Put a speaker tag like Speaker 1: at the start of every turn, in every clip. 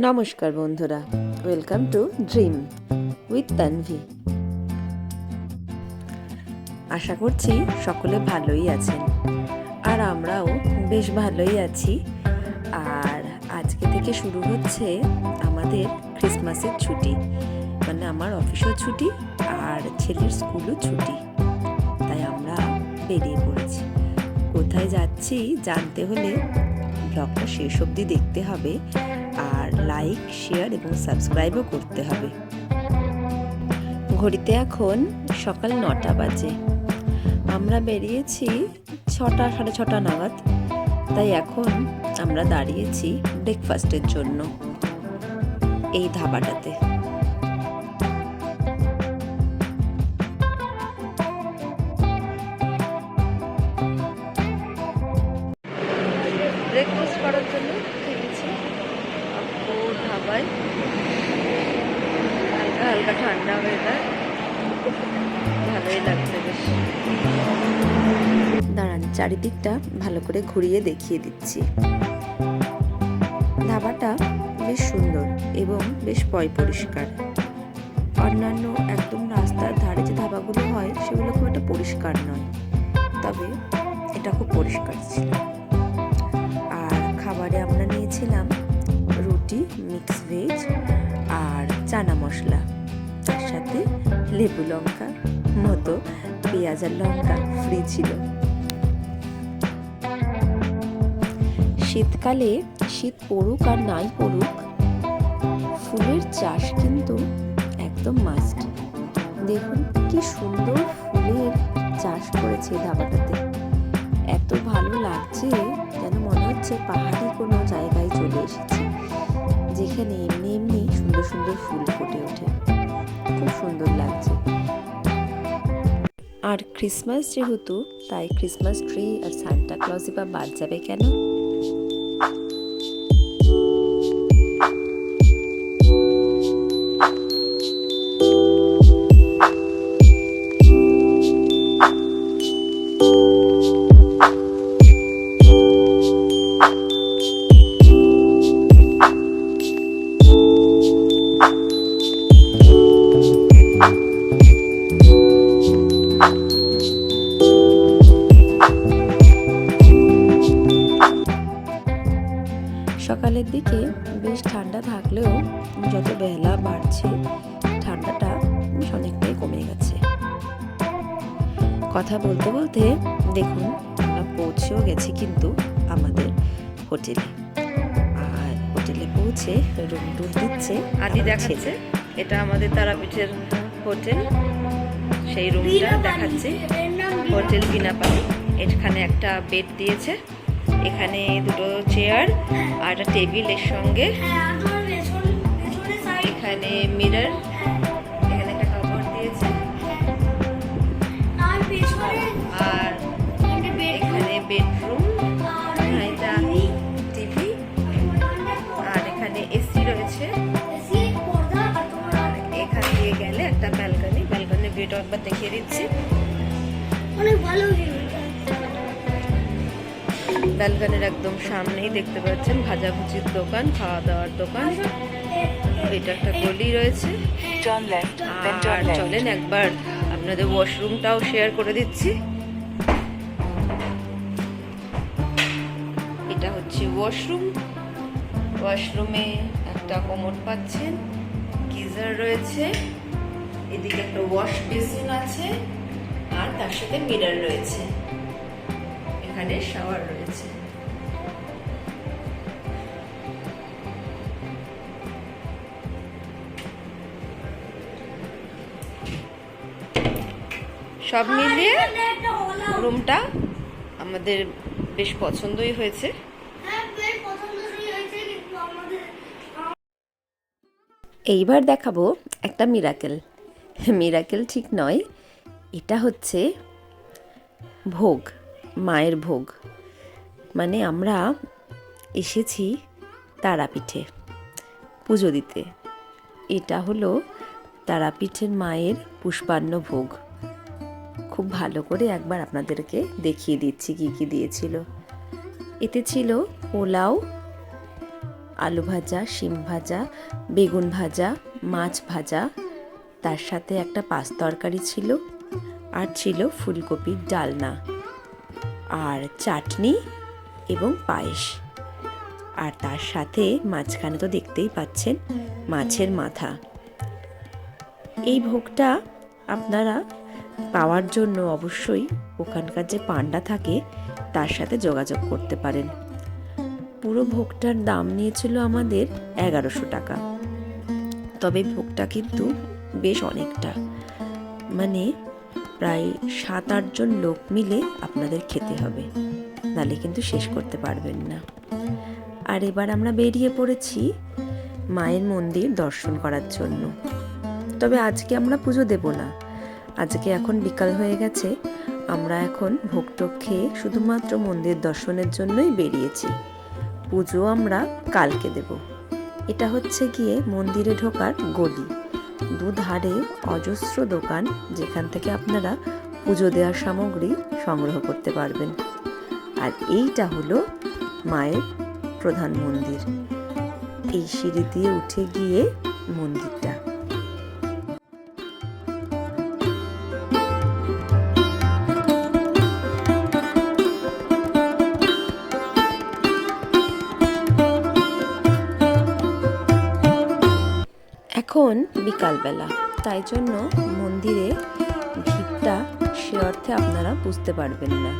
Speaker 1: নমস্কার বন্ধুরা welcome to dream with Tanvi আশা করছি সকলে ভালোই আছেন, আর আমরাও বেশ ভালোই আছি। আর আজকে থেকে শুরু হচ্ছে আমাদের ক্রিসমাসের ছুটি মানে আমার অফিসও ছুটি আর ছেলের স্কুলও ছুটি, তাই আমরা বেরিয়ে পড়েছি। কোথায় যাচ্ছি জানতে হলে ব্লগটা শেষ অবধি দেখতে হবে লাইক শেয়ার এবং সাবস্ক্রাইবও করতে হবে। ঘড়িতে এখন সকাল নটা বাজে। আমরা বেরিয়েছি ছটা, সাড়ে ছটা নাগাদ। তাই এখন আমরা দাঁড়িয়েছি ব্রেকফাস্টের জন্য। এই ধাবাটাতে। হালকা ঠান্ডা ওয়েদার ভালোই লাগছে বেশ। দাঁড়ান, চারিদিকটা ভালো করে ঘুরিয়ে দেখিয়ে দিচ্ছি। ধাবাটা বেশ সুন্দর এবং বেশ পয় পরিষ্কার। অন্যান্য একদম রাস্তার ধারে যে ধাবাগুলো হয়, সেগুলো খুব একটা পরিষ্কার নয়। তবে এটা খুব পরিষ্কার ছিল। আর খাবারে আমরা নিয়েছিলাম রুটি মিক্স ভেজ আর চানা মশলা। লেবু লঙ্কা, মতো পেঁয়াজ আর লঙ্কা ফ্রি ছিল। শীতকালে শীত পড়ুক আর নাই পড়ুক, ফুলের চাষ কিন্তু একদম মাস্ট দেখুন কি সুন্দর ফুলের চাষ করেছে ধাবাটাতে। এত ভালো লাগছে যেন মনে হচ্ছে পাহাড়ি কোনো জায়গায় চলে এসেছি, যেখানে এমনি এমনি সুন্দর সুন্দর ফুল ফুটে ওঠে। খুব সুন্দর লাগছে। আর ক্রিসমাস যেহেতু, তাই ক্রিসমাস ট্রি আর সান্টা ক্লজই বা বাদ যাবে কেন? থাকলেও যত বেলা বাড়ছে ঠান্ডাটা অনেকটাই কমে গেছে। কথা বলতে বলতে দেখুন আমরা পৌঁছেও গেছি কিন্তু আমাদের হোটেলে। আর হোটেলে পৌঁছে রুম টুর দিচ্ছে
Speaker 2: আদি দেখাচ্ছে। এটা আমাদের তারাপীঠের হোটেল। সেই রুমটা দেখাচ্ছে। হোটেল বিনাপানি এখানে একটা বেড দিয়েছে। এখানে দুটো চেয়ার আর একটা টেবিলের সঙ্গে। এখানে মিরর এখানে একটা কাপড় দিয়েছে। আর এখানে বেডরুম এটা টিভি আর এখানে এসি রয়েছে। আর এখান দিয়ে গেলে একটা ব্যালকনি ব্যালকনি ভিউটা একবার দেখিয়ে দিচ্ছি।
Speaker 3: অনেক ভালো view।
Speaker 2: ব্যালকনির একদম সামনেই দেখতে পাচ্ছেন ভাজাভুজির দোকান খাওয়া দাওয়ার দোকান এটা একটা গলি রয়েছে। আর চলেন একবার আপনাদের ওয়াশরুমটাও শেয়ার করে দিচ্ছি। এটা হচ্ছে ওয়াশরুম ওয়াশরুমে একটা কোমর পাচ্ছেন গিজার রয়েছে। এদিকে একটা ওয়াশ বেসিন আছে আর তার সাথে মিরার রয়েছে। এখানে শাওয়ার রয়েছে। সব মিলিয়ে রুমটা আমাদের বেশ পছন্দই হয়েছে।
Speaker 3: হ্যাঁ,
Speaker 1: এইবার দেখাবো একটা মিরাকেল মিরাকেল ঠিক নয় এটা হচ্ছে ভোগ মায়ের ভোগ। মানে আমরা এসেছি তারাপীঠে পুজো দিতে। এটা হলো তারাপীঠের মায়ের পুষ্পান্ন ভোগ। খুব ভালো করে একবার আপনাদেরকে দেখিয়ে দিচ্ছি কি কি দিয়েছিল। এতে ছিল পোলাও, আলু ভাজা, শিম ভাজা, বেগুন ভাজা, মাছ ভাজা, তার সাথে একটা পাঁচ তরকারি ছিল, আর ছিল ফুলকপির ডালনা, আর চাটনি এবং পায়েস। আর তার সাথে মাঝখানে তো দেখতেই পাচ্ছেন মাছের মাথা। এই ভোগটা আপনারা পাওয়ার জন্য অবশ্যই ওখানকার যে পান্ডা থাকে, তার সাথে যোগাযোগ করতে পারেন। পুরো ভোগটার দাম নিয়েছিল আমাদের এগারোশো টাকা। তবে ভোগটা কিন্তু বেশ অনেকটা। মানে প্রায় সাত আটজন লোক মিলে আপনাদের খেতে হবে। নালে কিন্তু শেষ করতে পারবেন না। আর এবার আমরা বেরিয়ে পড়েছি মায়ের মন্দির দর্শন করার জন্য। তবে আজকে আমরা পুজো দেব না। আজকে এখন বিকাল হয়ে গেছে, আমরা এখন ভোগটোগ খেয়ে শুধুমাত্র মন্দির দর্শনের জন্যই বেরিয়েছি। পুজো আমরা কালকে দেব। এটা হচ্ছে গিয়ে মন্দিরে ঢোকার গলি। দুধারে অজস্র দোকান, যেখান থেকে আপনারা পুজো দেওয়ার সামগ্রী সংগ্রহ করতে পারবেন। আর এইটা হলো মায়ের প্রধান মন্দির। এই সিঁড়ি দিয়ে উঠে গিয়ে মন্দিরটা। বিকালবেলা তাই জন্য মন্দিরে ভিড়টা সে অর্থে আপনারা বুঝতে পারবেন না।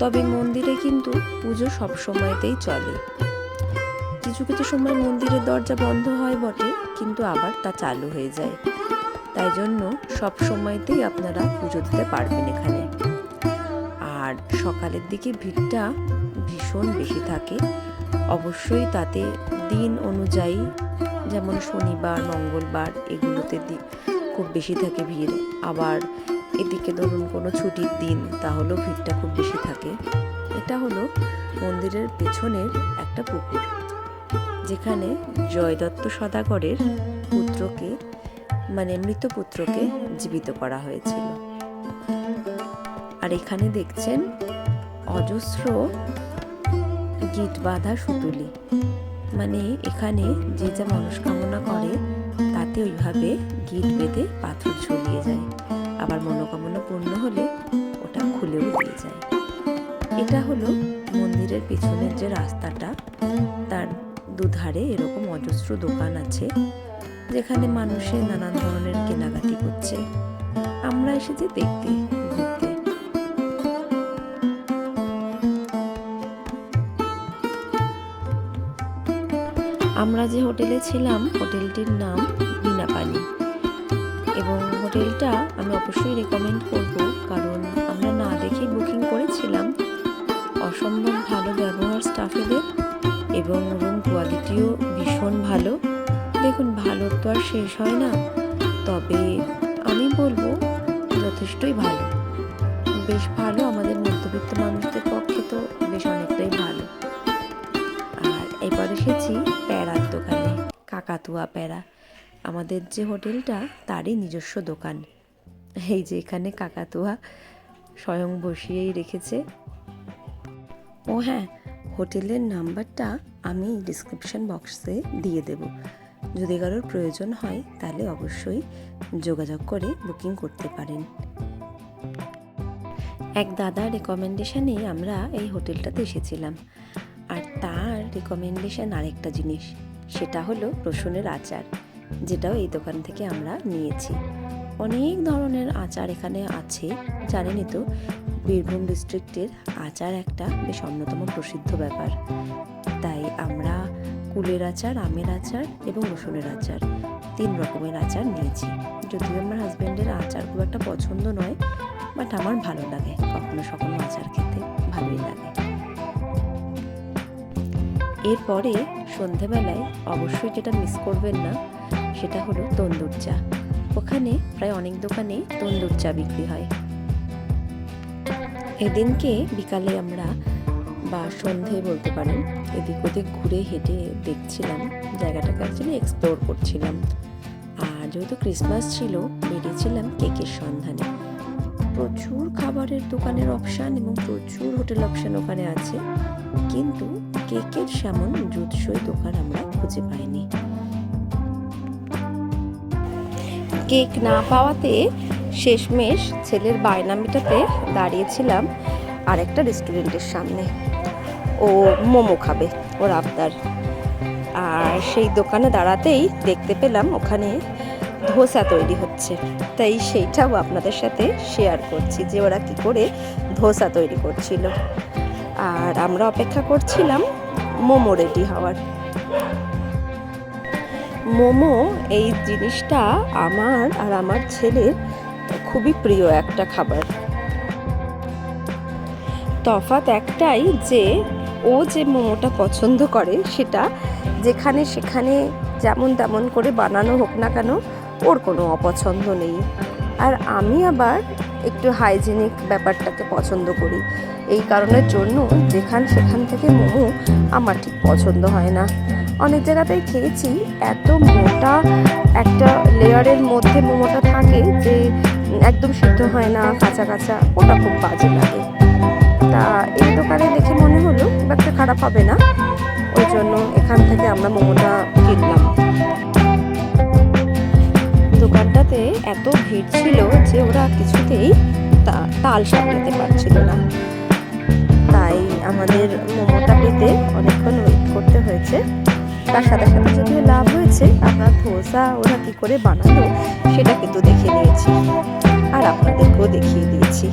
Speaker 1: তবে মন্দিরে কিন্তু পুজো সব সময়তেই চলে। কিছু কিছু সময় মন্দিরের দরজা বন্ধ হয় বটে, কিন্তু আবার তা চালু হয়ে যায়। তাই জন্য সব সময়তেই আপনারা পুজো দিতে পারবেন এখানে। আর সকালের দিকে ভিড়টা ভীষণ বেশি থাকে। অবশ্যই তাতে দিন অনুযায়ী যেমন শনিবার, মঙ্গলবার এগুলোতে খুব বেশি থাকে ভিড়। আবার এদিকে ধরুন কোনো ছুটির দিন তাহলেও ভিড়টা খুব বেশি থাকে। এটা হলো মন্দিরের পেছনের একটা পুকুর, যেখানে জয়দত্ত সদাগরের পুত্রকে মানে মৃত পুত্রকে জীবিত করা হয়েছিল। আর এখানে দেখছেন অজস্র গিট বাঁধা সুতুলি। মানে এখানে যে যা মনস্কামনা করে, তাতে ওইভাবে গিট বেঁধে পাথর ছড়িয়ে যায়। আবার মনোকামনা পূর্ণ হলে ওটা খুলেও দিয়ে যায়। এটা হলো মন্দিরের পেছনের যে রাস্তাটা, তার দুধারে এরকম অজস্র দোকান আছে, যেখানে মানুষে নানান ধরনের কেনাকাটি করছে। আমরা এসেছি দেখতে। আমরা যে হোটেলে ছিলাম, হোটেলটির নাম বিনা পানি এবং হোটেলটা আমি অবশ্যই রেকমেন্ড করব, কারণ আমরা না দেখে বুকিং করেছিলাম। অসম্ভব ভালো ব্যবহার স্টাফেদের এবং রুম কোয়ালিটিও ভীষণ ভালো। দেখুন, ভালো তো আর শেষ হয় না, তবে আমি বলব যথেষ্টই ভালো। বেশ ভালো আমাদের মধ্যবিত্ত মানুষদের পক্ষে তো বেশ অনেকটাই ভালো। আর এবার এসেছি কাকাতুয়া প্যারা আমাদের যে হোটেলটা, তারই নিজস্ব দোকান। এই যে এখানে কাকাতুয়া স্বয়ং বসিয়েই রেখেছে। ও হ্যাঁ হোটেলের নাম্বারটা আমি ডিসক্রিপশন বক্সে দিয়ে দেব। যদি কারোর প্রয়োজন হয়, তাহলে অবশ্যই যোগাযোগ করে বুকিং করতে পারেন। এক দাদার রেকমেন্ডেশনে আমরা এই হোটেলটাতে এসেছিলাম। আর তার রেকমেন্ডেশন আরেকটা জিনিস। সেটা হলো রসুনের আচার, যেটাও এই দোকান থেকে আমরা নিয়েছি। অনেক ধরনের আচার এখানে আছে, জানেনই তো, বীরভূম ডিস্ট্রিক্টের আচার একটা বেশ অন্যতম প্রসিদ্ধ ব্যাপার। তাই আমরা কুলের আচার, আমের আচার এবং রসুনের আচার তিন রকমের আচার নিয়েছি। যদিও আমার হাজব্যান্ডের আচার খুব একটা পছন্দ নয়, বাট আমার ভালো লাগে। কখনো সখনো আচার খেতে ভালোই লাগে। এরপরে সন্ধেবেলায় অবশ্যই যেটা মিস করবেন না, সেটা হলো তন্দুর চা। ওখানে প্রায় অনেক দোকানেই তন্দুর চা বিক্রি হয়। এদিনকে বিকালে আমরা, বা সন্ধে বলতে পারেন, এদিক ওদিক ঘুরে হেঁটে দেখছিলাম জায়গাটাকে অ্যাকচুয়ালি এক্সপ্লোর করছিলাম। আর যেহেতু ক্রিসমাস ছিল, বেরিয়েছিলাম কেকের সন্ধানে। প্রচুর খাবারের দোকানের অপশান এবং প্রচুর হোটেল অপশান ওখানে আছে। কিন্তু
Speaker 2: কেকের সেমন জুৎসই দোকান আমরা খুঁজে পাইনি। কেক না পাওয়াতে শেষমেশ ছেলের বায়না মেটাতে দাঁড়িয়েছিলাম আরেকটা রেস্টুরেন্টের সামনে। ও মোমো খাবে, ওর আবদার। আর সেই দোকানে দাঁড়াতেই দেখতে পেলাম ওখানে ধোসা তৈরি হচ্ছে। তাই সেইটাও আপনাদের সাথে শেয়ার করছি যে ওরা কি করে ধোসা তৈরি করছিল। আর আমরা অপেক্ষা করছিলাম মোমো রেডি হওয়ার। মোমো এই জিনিসটা আমার আর আমার ছেলের খুবই প্রিয় একটা খাবার। তফাৎ একটাই যে ও যে মোমোটা পছন্দ করে সেটা যেখানে সেখানে যেমন তেমন করে বানানো হোক না কেন, ওর কোনো অপছন্দ নেই। আর আমি আবার একটু হাইজেনিক ব্যাপারটাকে পছন্দ করি। এই কারণের জন্য যেখান সেখান থেকে মোমো আমার ঠিক পছন্দ হয় না। অনেক জায়গাতেই খেয়েছি, এত মোটা একটা লেয়ারের মধ্যে মোমোটা থাকে যে একদম সিদ্ধ হয় না, কাঁচা কাঁচা, ওটা খুব বাজে লাগে। তা এই দোকানে দেখে মনে হলো খুব একটা খারাপ হবে না। ওই জন্য এখান থেকে আমরা মোমোটা কিনলাম। দোকানটাতে এত ভিড় ছিল যে ওরা কিছুতেই তাল সামলাতে পারছিল না। তাই আমাদের মোমোটা পেতে অনেকক্ষণ ওয়েট করতে হয়েছে। তার সাথে সাথে যদিও লাভ হয়েছে, আপনার ধোসা ওরা কি করে বানালো সেটা কিন্তু দেখে নিয়েছি। আর আপনাদেরকেও দেখিয়ে দিয়েছি।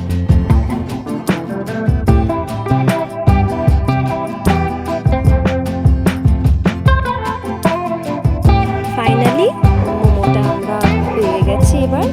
Speaker 2: এবার